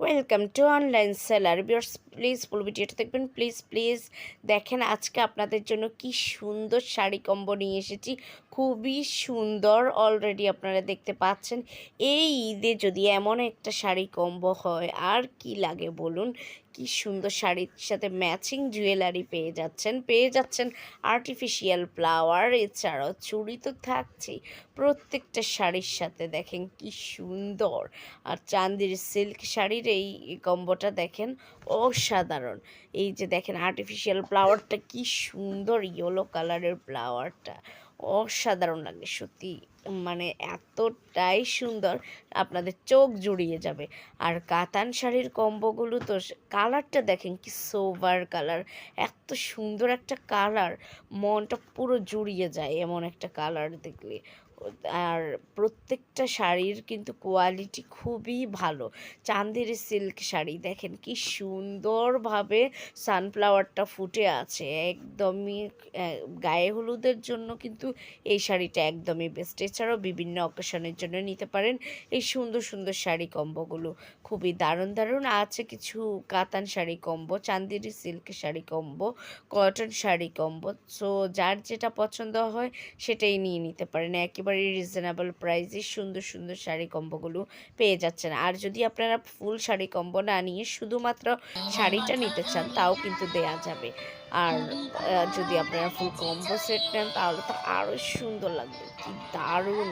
Welcome to online seller viewers please full ভিডিওটা দেখবেন। Please please দেখেন আজকে আপনাদের জন্য কি সুন্দর শাড়ি কম্বো নিয়ে এসেছি। খুবই সুন্দর অলরেডি আপনারা দেখতে পাচ্ছেন। এই ঈদে যদি এমন একটা শাড়ি কম্বো হয়, আর কি লাগে বলুন? কি সুন্দর শাড়ির সাথে ম্যাচিং জুয়েলারি পেয়ে যাচ্ছেন। পেয়ে যাচ্ছেন আর্টিফিশিয়াল ফ্লাওয়ার এছাড়াও চুড়ি তো থাকছেই। প্রত্যেকটা শাড়ির সাথে দেখেন কি সুন্দর। আর চান্দির সিল্ক শাড়ির এই কম্বোটা দেখেন অসাধারণ। এই যে দেখেন আর্টিফিশিয়াল ফ্লাওয়ারটা কি সুন্দর ইয়েলো কালারের ফ্লাওয়ারটা অসাধারণ লাগে, সত্যি। মানে এতটাই সুন্দর আপনাদের চোখ জুড়িয়ে যাবে। আর কাতান শাড়ির কম্বোগুলো তো কালারটা দেখেন কি সোভার কালার এত সুন্দর একটা কালার মনটা পুরো জুড়িয়ে যায় এমন একটা কালার দেখলে। আর প্রত্যেকটা শাড়ির কিন্তু কোয়ালিটি খুবই ভালো। চান্দের সিল্ক শাড়ি দেখেন কি সুন্দরভাবে সানফ্লাওয়ারটা ফুটে আছে। একদমই গায়ে হলুদের জন্য কিন্তু এই শাড়িটা একদমই বেস্ট এছাড়াও বিভিন্ন অকেশনের জন্য নিতে পারেন এই সুন্দর সুন্দর শাড়ি কম্বোগুলো। খুবই দারুণ দারুণ। আছে কিছু কাতান sari combo Chanderi silk sari combo cotton sari combo. So যার যেটা পছন্দ হয় সেটাই নিয়ে নিতে পারেন। একেবারে রিজনেবল প্রাইসে সুন্দর সুন্দর শাড়ি কম্বোগুলো পেয়ে যাচ্ছেন। আর যদি আপনারা ফুল শাড়ি কম্বো না নিয়ে শুধুমাত্র শাড়িটা নিতে চান, তাও কিন্তু দেয়া যাবে। আর যদি আপনারা ফুল কম্বো সেট নেন, তাহলে তো আরও সুন্দর লাগবে। কি দারুণ,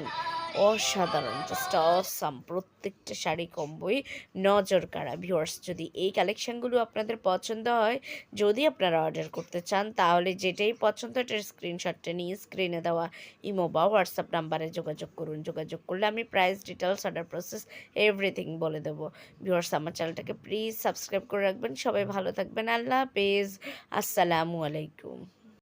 অসাধারণ জাস্ট অসাম প্রত্যেকটা শাড়ি কম্বোই নজর কাড়া। ভিউয়ার্স যদি এই কালেকশনগুলো আপনাদের পছন্দ হয়, যদি আপনারা অর্ডার করতে চান, তাহলে যেটাই পছন্দ এটার স্ক্রিনশটটা নিয়ে স্ক্রিনে দেওয়া ইমো বা হোয়াটসঅ্যাপ নাম্বারে যোগাযোগ করুন। যোগাযোগ করলে আমি price details order process everything বলে দেবো। ভিউয়ার্স আমার চ্যানেলটাকে প্লিজ সাবস্ক্রাইব করে রাখবেন। সবাই ভালো থাকবেন। আল্লাহ হাফেজ। আসসালামু আলাইকুম।